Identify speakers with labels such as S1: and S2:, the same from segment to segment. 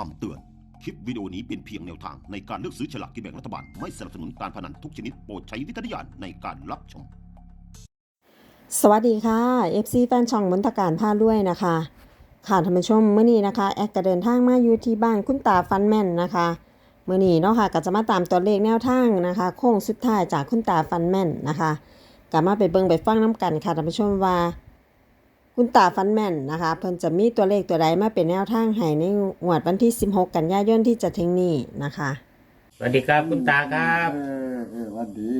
S1: คำเตือน คลิปวิดีโอนี้เป็นเพียงแนวทางในการเลือกซื้อฉลากกินแบ่งรัฐบาล ไม่สนับสนุนการพนันทุกชนิดโปรดใช้วิจารณญาณในการรับชม
S2: สวัสดีค่ะ FC แฟนช่องมนตการพาด้วยนะคะ ค่ะท่านผู้ชมเมื่อนี้นะคะ แอดก็เดินทางมาอยู่ที่บ้านคุณตาฟันแม่นนะคะเมื่อนี้เนาะค่ะก็จะมาตามตัวเลขแนวทางนะคะ โค้งสุดท้ายจากคุณตาฟันแม่นนะคะกลับมาไปเบิ่งไปฟังน้ำกันค่ะท่านผู้ชมว่า คุณตาฟันแม่นนะคะ เพิ่นจะมีตัวเลขตัวใดมาเป็นแนวทางให้ในงวดวันที่ 16 กันยายนที่จะถึงนี้นะคะ
S3: สวัสดีครับคุณตาครับ
S4: เออเออวันดี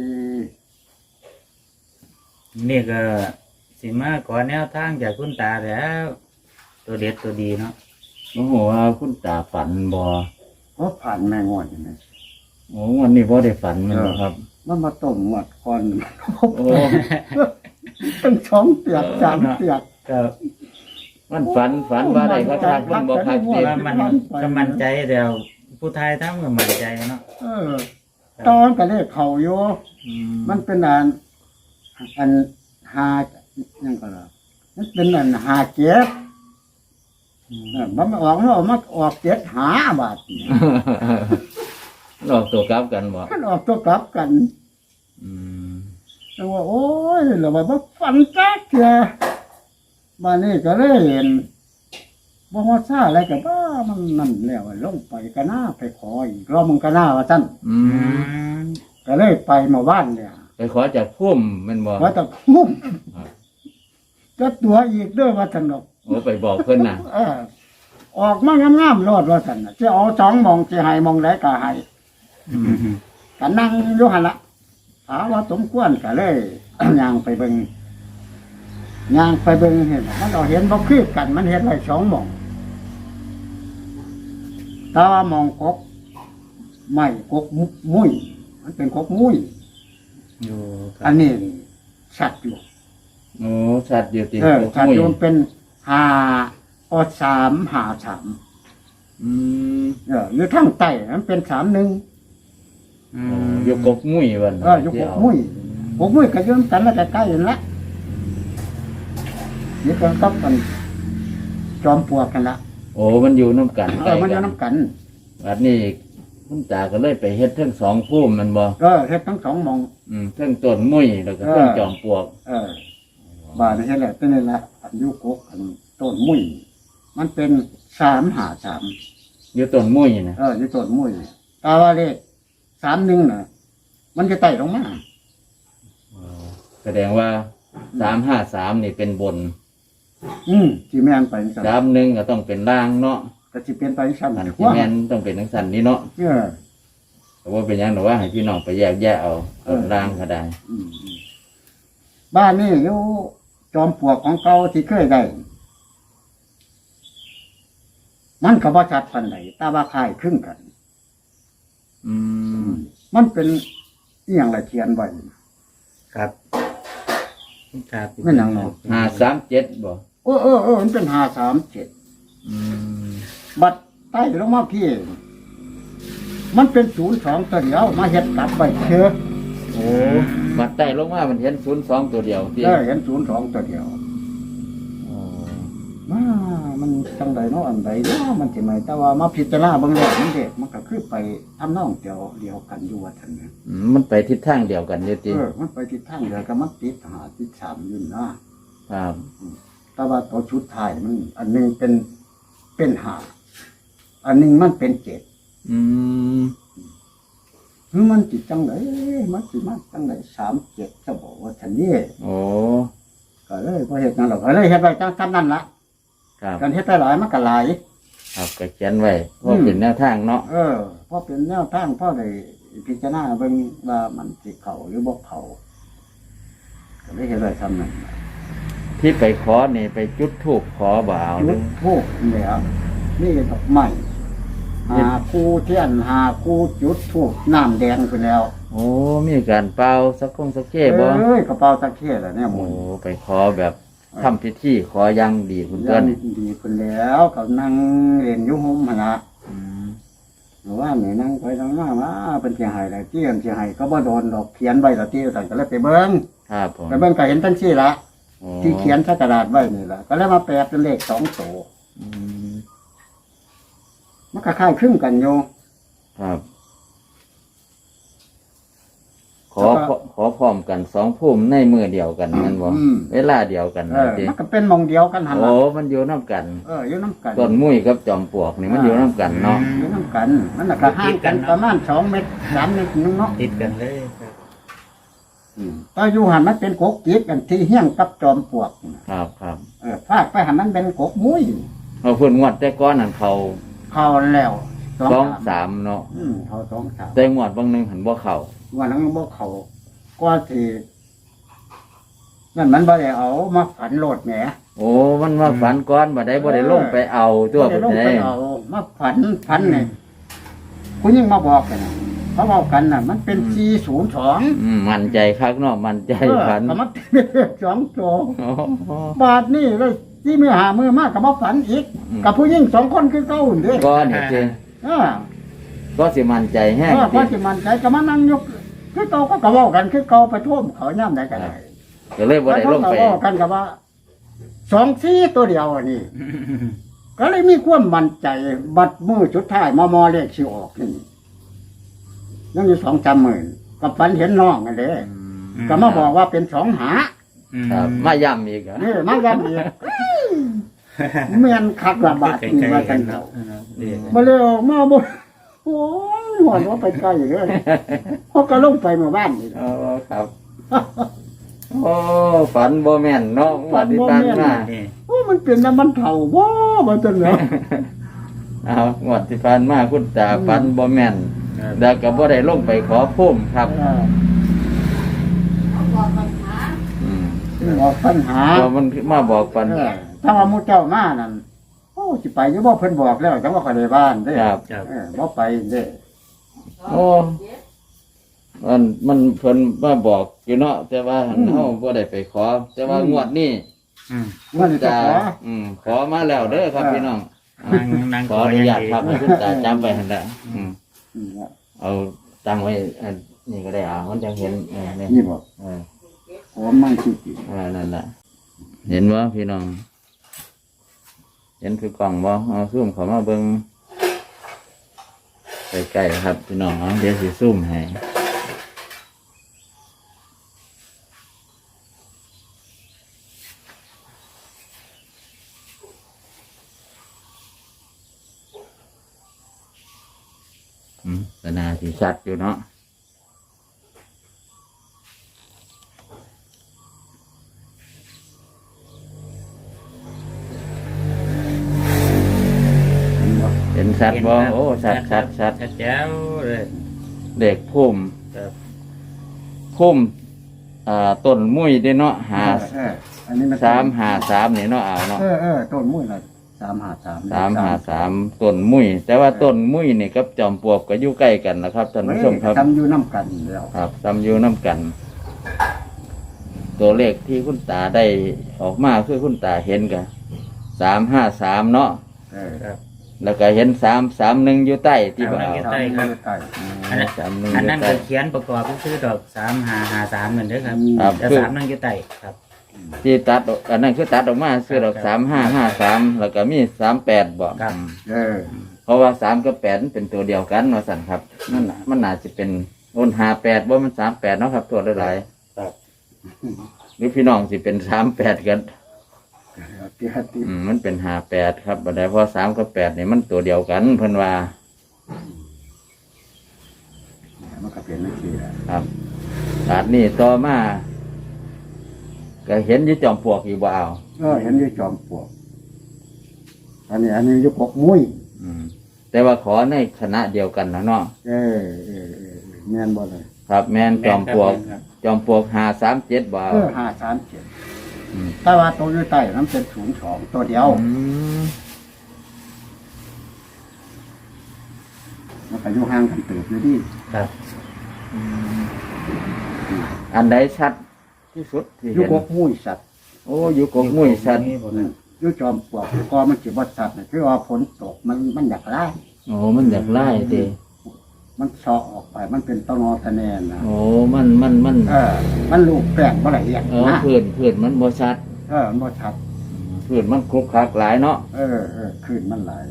S3: นี่ก็สิมาขอแนวทางจากคุณตาแล้ว ตัวเด็ดตัวดีเนาะ
S5: โอ้โหว่าคุณตาฝันบ่
S4: เพราะผ่านแม่งวดนี่นะ
S5: โอ้วันนี้บ่ได้ฝันแมันบ่ครับ
S4: มันมาต้มหมดก่อน
S5: โอ้
S4: ตั้งสองเปียกสามเปียก
S3: ก็
S5: มันฝันฝันว่าได้ก็ทักมันบ่คัก
S4: ฝั
S5: สิ
S3: ว่ามันก็มั่นใจเดียวผู้ไทยทั้งก็มั่นใจเนาะ
S4: เออตอนก็เลขเขาอยู่
S3: อืม
S4: มันเป็นอันอันหายังก็ล่ะมันเป็นอันหาเจ็ดเออมันมาออกแล้วมาออกเจ็ดหาบาทเนี่ย
S5: หลอกตัวกลับกันบ่
S4: มันออกตัวกลับกัน
S5: อืม
S4: แต่ว่าโอ้ยแล้วว่าบ่ฝันจักเถอะ บ้านนี้ก็เลยเห็นบ่ฮอดซ่าอะไรก็บ้ามันนั่นแล้วลงไปก็น่าไปขออีกรอบมึงก็น่าว่าซั่น
S5: อื
S3: อื
S5: ม
S3: ม
S4: ก็เลยไปหมาบ้านเนี่ย
S5: ไปขอจากพุ่มแมันบ่
S4: ว่าแตะคุ้ม
S5: ครับ
S4: ก็ตัวอีกเด้อว่าซั่นดอก
S5: โอ้ไปบอกเพิ่นน่ะ
S4: เออออกมางามๆรอดว่าซั่นน่ะสิเอาสองหมองสิให้หมองใดก็ให้
S3: อืม
S4: ก็นั่งอยู่หั่นละถามว่าสมควรก็เลย ย่างไปเบิ่ง ย่างไปเบิ่งเห็นบ่มันเอาเห็นบ่คือกัน มันเห็นไว้สองหมองแตาว่ามองกกไม่กกมุมุ้ยมันเป็นกกมุ้ย
S3: อยู่ค
S4: อั
S3: รับ
S4: นนี้สัตว์อยู่
S5: โอ้สัตว์อยู่ติ
S4: เออ
S5: โอ้
S4: สัตว์
S5: ย
S4: อยู่มันเป็นหาออสามหาสาม
S5: อืม
S4: เอออยู่ทั้งใต้มันเป็นสามหนึ่ง
S3: อื
S5: โอ้
S3: ม
S5: อยู่กกมุ้ยวัน
S4: เอออยู่กกมุ้ยกกมุ้ยก็อยืนกันแล้วใกล้ๆกันละ นี่ก็ต้องกันจอมปลวกกันละ
S5: โอ้มันอยู่นํกัน
S4: เออมันอยู่น้ำกัน
S5: บัดนี้คุณตาก็เลยไปเฮ็ดทั้งสองพุ่มแมันบ่
S4: เออเฮ็ดทั้งสองหมอง
S5: อืมทั้งต้นมุ้ยแล้วก็
S4: เออ
S5: ทั้งจอมปลวก
S4: เออ บาทนี่แหละตัวนี้ละอันอยุกกอันต้นมุ้ยมันเป็นสามหาสาม
S5: อยู่ต้นมุ้ยนะ
S4: เอออยู่ต้นมุ้ยตาว่าเลขสามหนึ่งน่ะ มันจะไต่ลงมา
S5: แสดงว่าสามห้าสามนี่เป็นบน
S4: อืมที่แม่นไปสั่น
S5: สามหนึ่งก็ต้องเป็นล่างเนาะ
S4: ก็สิเป็นไปสั่น
S5: อันที่
S4: ว่า
S5: แม่นต้องเป็นทั้งสันนี่เนาะ
S4: เออ
S5: แต่ว่าเป็นหยังหรือว่าให้พี่น้องไปแยกแยะเอา
S4: เออ
S5: บนล่างก็ได้
S4: อืมอืมบ้านนี่อยู่จอมปลวกของเก่าที่เคยได้ มันก็บ่ชัดปันไหนตาว่าคล้ายครึ่งกัน
S5: อืม
S4: มันเป็นอหย่างไรเขียนไว้
S3: ครับคุณตา
S4: ไม่หนังเนาะ
S5: ห้าสามเจ็ดบ่
S4: เออเออเออมันเป็นหาสามเจ็ด
S5: อืม
S4: บัดใต้ลงมาพี่ มันเป็นศูนย์สองตัวเดียว มาเฮ็ดกลับไปเชื่อ
S5: โอ้บัดใต้ลงมามันเห็นศูนย์สองตัวเดียวที่
S4: ได้เห็นศูนย์สองตัวเดียว
S5: โอ้
S4: มามันจังใดเนาะอันใดเนาะมันสิไหมแต่ว่ามาพิจารณาเบิ่งแล้วมันเด็กมันก็คือไปทำนองเดียวเดียวกันอยู่ว่าท่านเนี่ย
S5: อืมมันไปทิศทางเดียวกันอยู่ติ
S4: เออมันไปทิศทางเดียวกันมันติดหาติดสามอยู่นะครับ แต่ว่าตัวชุดไทายมัน อันหนึงเป็นเป็นหาอันหนึงมันเป็นเจ็ด
S5: อืม
S4: คือมันจิตจังไดมันสิมาจังไดสามเจ็ดจะบอกว่าท่านนี่
S5: โอ้
S4: ก็เลยพอเฮ็ดนั่นหรอกก็เลยเฮ็ดไว้จังกันนั่นละ
S5: ครับ
S4: การเฮ็ดไปหลายมันก็หลาย
S5: ครับก็เขียนไว้เพราะเป็นแนวทางเนาะ
S4: เออพอเป็นแนวทางพอได้พิจารณาเบิ่งว่ามันสิเข้าหรือบ่เข้าก็เลยเฮ็ดไว้ทำนั่น
S5: ที่ไปขอนี่ไปจุดธูปขอบ่าวห
S4: จุ
S5: รือ
S4: ดทูบเนี่ยนี่ดอกไม้หาคู่เทียนหาคู่จุดทูบน้ำแดงไปแล้ว
S5: โอ้มีการเป่าสักคงสักเก้บ่
S4: เอ้ยกระเป๋าตะเคียนแล้วเนี่ยหมุ
S5: โอ้
S4: น
S5: ไปขอแบบทำพิธีขออยังดีคุณต้น
S4: ดีคนแล้วก็นั่งเรียนอยุ่ห่มหนละ
S5: อืม
S4: หรือว่าเนี่ยนั่งไปนั่งมาว่าเป็นเสียหายอะไรเตี้ยนเสียหายก็บ่โดนดอกเขียนใบละที่สั่นก็เลยไปเบิ้ง
S5: ครับผม
S4: ไปเบิ้งก็เห็นทั้งที่ละ
S5: โอ้
S4: ที่เขียนใส่กระดาษไว้นี่ละก็เลยมาแปลเป็นเลขสองตัว
S5: อืม
S4: มันก็คล้ายคลึงกันอยู่
S5: ครับ ขอ
S4: แล้วก็
S5: ขอพร้อมกันสองพุ่มในมือเดียวกันแมันบ่
S4: อืม
S5: เวลาเดียวกัน
S4: เออ
S5: ติ
S4: มันก็เป็นหมองเดียวกันหัน
S5: โอ้
S4: ละ
S5: มันอยู่น้ำกัน
S4: เอออยู่น้ำกัน
S5: ต้นมุ้ยกับจอมปลวกนี่มันอยู่น้ำกันเนาะ
S4: อยู่น้ำกัน มันน่ะก็ห่างกันประมาณสองเมตรสามเมตรนึงเนาะ
S3: ติดกันเลยครับ
S4: อืมแตอนอยู่หันมันเป็นกกจิกกันที่เฮี้ยงกับจอมปลวกน่ะ
S5: ครับครับ
S4: เออฟาดไปหันมันเป็นกกมุ้ย
S5: เอาเพิ่นงวดแต่ก้อนนั่นเขา
S4: เข้าแล้วสอง
S5: สอง
S4: สาม
S5: สามเนาะ
S4: อืมเขาสองสาม
S5: แต่งวดบางหนึงหันบ่เข้า
S4: วันนั้นบ่เขาก็ที่นั่นมันบ่ได้เอามาฝันโลดแหม
S5: โอ้ มันมาฝันก้อนบ่ได้บ่ได้ลงไปเอาตัว
S4: บ่ได้
S5: เพิ่น
S4: ลง
S5: ได้
S4: ไปเอามาฝันฝันนี่คุณยิ่งมาบอกกันนะ เขาบอกกันน่ะ มันเป็นสี่ศูนย์สอง
S5: อืมมั่นใจคักเนาะมั่นใจฝัน
S4: ก็มันเป็นเลขสองตัว
S5: โอ้โห
S4: บาทนี่เลยที่มือหามือมากกับมาฝันอีก
S5: อืม
S4: กับผู้หญิงสองคนคือเก้าหุ่นเด้วย
S5: ก้อนนี่สิ
S4: อ่า
S5: ก็สิมั่นใจแห้ง
S4: เพราะ
S5: สิ
S4: สิมันใจก็มานั่งยกคือเก่าก็กระเว้ากันคือเก่าไปท่วมเขาย่ำได้กันได้
S5: ก็เลยบ่ได้ลงไป
S4: แล้วเขาก็เว้ากันกับว่าสองซี่ตัวเดียวอันนี้ก็เลยมีความมั่นใจ บัดมือชุดท้ายมอมอเลขสิออกนี่ ยังอยู่สองจำหมื่นกับฝันเห็นน้องกันเลยก็มาบอกว่าเป็นสองหา
S5: ครับมาย้ำอีกเหรอ
S4: นี่มาย้ำอีกเมียนคักระบาดนี่ว่ากันเขา
S3: เรียก
S4: มาเลยออกมาบ่โอ้ยหอนว่าไปไกลเลยเพราะก็ลงไปหมู่บ้านนี่
S5: โอ้ครับโอ้ฝันบ่แม่นเนาะงวดที่ผ่านมา
S3: นี่
S4: โอ้มันเป็นน้ำมันเผาบ่มาจนเนาะ
S5: เอางวดที่ผ่านมาคุณตาฝันบ่แม่น
S3: ครับ
S5: แล้วก็บ่ได้ลงไปขอพุ่มครับ
S4: เออ
S5: อืม
S4: บอกปัญหา
S5: พอมันมาบอกปัน
S4: เออถ้าว่าหมูเจ้ามานั่นโอ้สิไปอยู่บ่เพิ่นบอกแล้วจังว่าเขาได้บ้านเด้
S5: ครับ
S3: ครับ
S4: เออบ่ไปเด้
S5: โอ้มันมันเพิ่นมาบอกอยู่เนาะแต่ว่าเฮาบ่ได้ไปขอ แต่ว่างวดนี้
S3: อืม
S4: มันจะ
S5: ตา
S4: ขอ
S5: อืมขอมาแล้วเด้อครับพี่น้อง
S3: นั่งนั่ง
S5: ขออนุญาตครับให้คุณตาจำไว้หั่นแหละอืม
S4: อืมว่า
S5: เอาตั้งไว้อันนี่ก็ได้อ่ามันจะเห็นเออนี่
S4: นี่บอก
S5: เออ
S4: ขอมันสิสิ
S5: เออนั่นแหละเห็นว่าพี่น้อง เห็นคือกล่องบ่เอาซูมเข้ามาเบิ่งใกล้ๆครับพี่น้องเอาเดี๋ยวสิซูมให้อืมก็น่าสิ ชัดอยู่เนาะเห็นชัดบ่โอ้ชัดชัดชัด
S3: ชัดแจ๋วเลย
S5: เด็กพุ่ม
S3: ครับ
S5: พุ่มอ่าต้นมุ้ยเด้เนาะหา
S4: เอออันนี้มัน
S5: สามหาสามนี่เนาะเอาเนาะ
S4: เออเออต้นมุ้ยละ สามหาสาม
S5: สามหาสามต้นมุ้ยแต่ว่าต้นมุ้ยนี่กับจอมปลวกก็อยู่ใกล้กันนะครับท่านผู้ชมครับ
S4: ทำอยู่น้ำกันแล้ว
S5: ครับตำอยู่น้ำกัน ตัวเลขที่คุณตาได้ออกมาคือคุณตาเห็นกันสามห้าสามเนาะ
S4: เออ
S3: ครับ
S5: แล้วก็เห็นสามสามหนึ่งอยู่ใต้ที่บ่
S3: สาม
S5: เอา
S3: หนึ่ง
S4: ใต้ครับใต้
S3: อันนั้น
S5: สามหนึ่งอ
S3: อัน
S5: ยู่
S3: นั้น
S5: ใต้
S3: ก็เขียนประกอบก็คือดอกสามหาหาสามเหมือนเด้อครับ
S5: ครับ
S3: แต่สามนั่งอยู่ใต้ครับ
S5: ที่ตัดออกอันนั้นคือตัดออกมาคือดอก
S3: ครั
S5: สา
S3: บ
S5: มห้าห้าสามแล้วก็มีสามแปดบอก
S3: ครับ
S4: เออ
S5: เพราะว่าสามกับแปดมันเป็นตัวเดียวกันว่าสั่นครับมันน่ะมันน่าจะเป็นโอนหาแปดว่ามันสามแปดเนาะครับตัวหลาย
S3: ครับ
S5: ๆหรือพี่น้องสิเป็นสามแปดกัน
S4: เกียรติ
S5: อืมมันเป็นหาแปดครับบัดใดเพราะสามกับแปดนี่มันตัวเดียวกันเพิ่นว่า
S4: มันก็เป็นนักขี่แหละ
S5: ครับบาดนี้ต่อมา ก็เห็นอยี่จอมปลวกอยู่บ่เอา
S4: เออเห็นอยู่จอมปลวก อันนี้ อันนี้อยู่กกมุ้ย
S5: อืม แต่ว่าขอในคณะเดียวกันนะเนาะ
S4: เออเออเออแม่นบ่เลย
S5: ครับ แม่นจอมปลวก
S3: ครับ
S5: จอมปลวกหาสามเจ็ดบ่เอา
S4: เออห้าสามเจ็ด
S5: อืม
S4: แต่ว่าตัวอยู่ใต้นั้นเป็นศูนย์สองตัวเดียว
S5: อืม
S4: มันก็อยู่ห่างกันเติบอยู่ดิ
S3: ครับ
S5: อันใดชัด ที่สุดที่
S4: อยู่
S5: เห็น
S4: กกมุ้ยสัตว์
S5: โอ้อยู่กกมุ้ยชัด
S4: อยู่จอมปลวกก็มันสิบ่สัตว์น่ะคือว่าฝนตกมันมันอยากไล่
S5: โอ้มันอยากไล่ติ
S4: มันเซาะออกไปมันเป็นต้นอตะแนนนะ
S5: โอ้มันมันมัน
S4: เออ มันลูกแป้งบ่ละเอียด
S5: เออ
S4: นะ
S5: พื้นพื้นมันบ่ชัด
S4: เออมันบ่ชัด
S5: พื้นมันคลุกคลักหลายเนาะ
S4: เออเออขึ้นมันไหลาย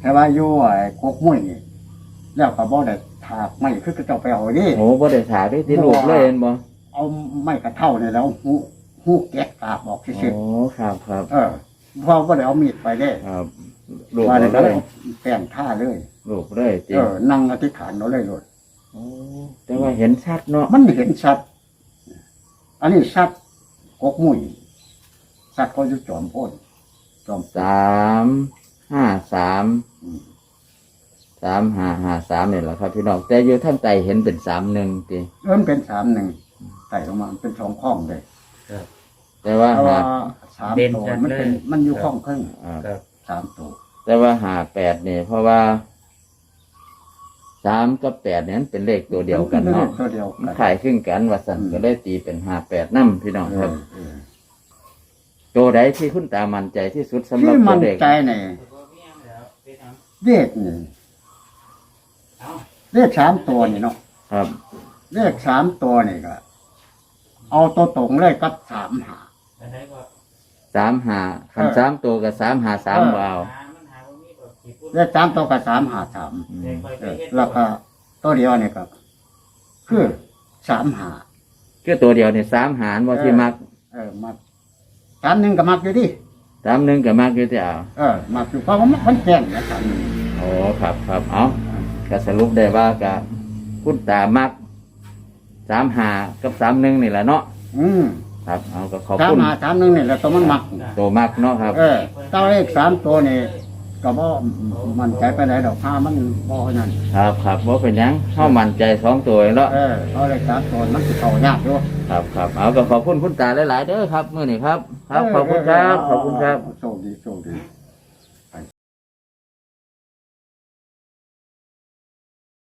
S4: แต่ว่าอยู่ไอ้กกมุ้ยนี่แล้วก็บ่ได้ถากไม่คือก็เจ้าไปเอาดิ
S5: โอ้บ่ได้ถากด้วยที่ลูกเลยเห็นบ่
S4: เอาไม้กระเท่าเนี่ยแล้วหูหูแกะกาบออก
S5: โอ้
S4: ซื่อ
S5: ครับครับ
S4: ๆเออเพราะว่าได้เอามีดไปเด้
S5: ครับลูก
S4: ว่า
S5: เล
S4: ได้
S5: ย
S4: ก็เลยแป้งท่าเลย
S5: ลูกเลยจริ
S4: เองอนั่งอธิษฐานเอาเลยโลด
S5: โอ้แต่ว่าเห็นชัดเนาะ
S4: มันเห็นชัด อันนี้ชัดกกมุ้ยชัดก็อยู่จอมโพ่นจอม
S5: สามห้าสาม
S4: อืม
S5: สามห้าห้าสามนี่แหละครับพี่น้องแต่อยู่ท่านใจเห็นเป็นสามหนึ่งติ
S4: เริ่มเป็นสามหนึ่ง ไต่ลงมามันเป็นสองข้องเลย
S5: แต่ว่า
S4: เพราะ
S5: หา
S4: ว่าสามตัวมันเป็นมันอยู่ข้องครึ่ง
S5: อ่า
S3: ครับ
S4: สามตัว
S5: แต่ว่าหาแปดนี่เพราะว่าสามกับแปดเนี่ยมันเป็นเลขตัวเดียวกันเนาะ
S4: ตัวเดียว
S5: มัน
S4: กัน
S5: ขายครึ่งกันว่าสัน
S4: อืม
S5: ก็เลยตีเป็นห้าแปดนั่พี่น้อง
S4: เอ
S5: ครับ
S4: อเออ
S5: ตัวใดที่คุณตามั่นใจที่สุดสำหรับ
S4: ที่
S5: ตั
S4: มั
S5: วนเลข
S4: ใจเนี่ยเลขนี่เลขสามตัวนี่เนาะ
S5: ครับ
S4: เลขสามตัวนี่ก็ เอาตัวตรงเลยกับสามหา
S5: สามหาคัน
S4: เออ
S5: สามตัวกับสามหาสาม
S4: เออ
S5: วาว
S4: เลขสามตัวกับสามหาสาม
S5: อืม
S4: เออแล้วก็ตัวเดียวนี่ก็คือสามหา
S5: คือตัวเดียวเนี่ยสามหารว่าที่มัก
S4: เออมักสามหนึ่งก็มักอยู่ดิ
S5: สามหนึ่งกับมักอยู่ที่เอา
S4: เออมักอยู่เพราะว่ามันมันแจ้งนะสามหนึ่ง
S5: โอ้ครับครับเอาก็สรุปได้ว่ากับคุณตามัก สามหากับสามหนึ่งนี่แหละเนาะ
S4: อืม
S5: ครับเอาก็ขอบ
S4: สาม
S5: คุณ
S4: หาสามหนึ่งนี่แหละตัวมันมัก
S5: ตัวมักเนาะครับ
S4: เออตัวเลขสามตัวนี่ก็บ่มันใจไปไหนดอกห้ามันบ่นั่น
S5: ครับครับว่าเป็นหยังเข้ามั่นใจสองตัวแล้ว
S4: เออตัวเลขสามตัวมันสิเข้ายากอยู่
S5: ครับครับเอาก็ขอบคุณคุณตาหลายๆเด้อครับมื่อนี้ครับ ครับขอบคุณครับขอบคุณครับ
S4: โชค